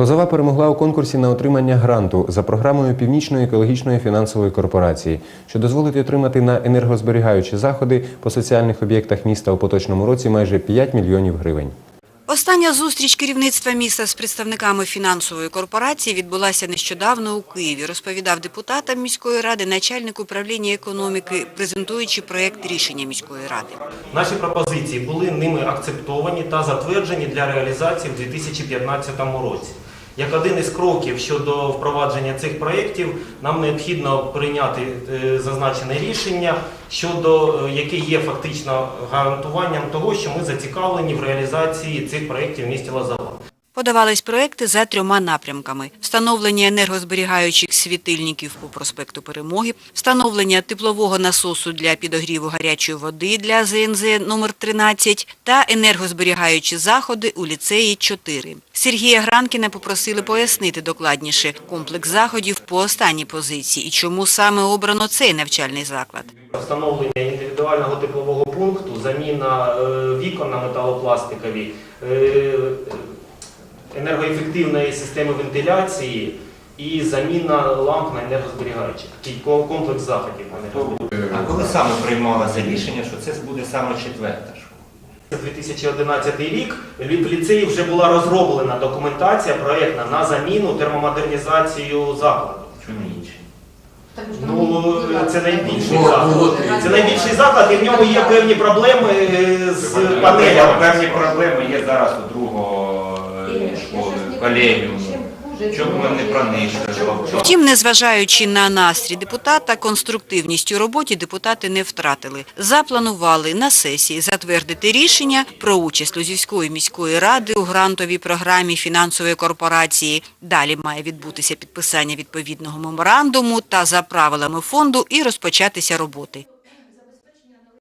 Лозова перемогла у конкурсі на отримання гранту за програмою Північної екологічної фінансової корпорації, що дозволить отримати на енергозберігаючі заходи по соціальних об'єктах міста у поточному році майже 5 мільйонів гривень. Остання зустріч керівництва міста з представниками фінансової корпорації відбулася нещодавно у Києві, розповідав депутатам міської ради начальник управління економіки, презентуючи проєкт рішення міської ради. Наші пропозиції були ними акцептовані та затверджені для реалізації в 2015 році. Як один із кроків щодо впровадження цих проєктів, нам необхідно прийняти е, зазначене рішення, щодо е, яке є фактично гарантуванням того, що ми зацікавлені в реалізації цих проєктів в місті Лозова. Подавались проекти за трьома напрямками: встановлення енергозберігаючих світильників по проспекту Перемоги, встановлення теплового насосу для підогріву гарячої води для ЗНЗ номер 13 та енергозберігаючі заходи у ліцеї 4. Сергія Гранкіна попросили пояснити докладніше комплекс заходів по останній позиції і чому саме обрано цей навчальний заклад. Встановлення індивідуального теплового пункту, заміна е, вікон на металопластикові, е, енергоефективної системи вентиляції і заміна ламп на енергозберігаючі. Такий комплекс заходів на енергозберігачі. А коли саме приймалося рішення, що це буде саме четверта школа? 2011 рік в ліцеї вже була розроблена документація проєктна на заміну термомодернізацію закладу. Чому не інші? Ну, це найбільший заклад. Це найбільший заклад, і в ньому є певні проблеми е, з Панелями. Певні проблеми є зараз у другого колегіуму. Чому не про них сказали? Втім, незважаючи на настрій депутата, конструктивність у роботі депутати не втратили. Запланували на сесії затвердити рішення про участь Лозівської міської ради у грантовій програмі фінансової корпорації. Далі має відбутися підписання відповідного меморандуму та за правилами фонду і розпочатися роботи.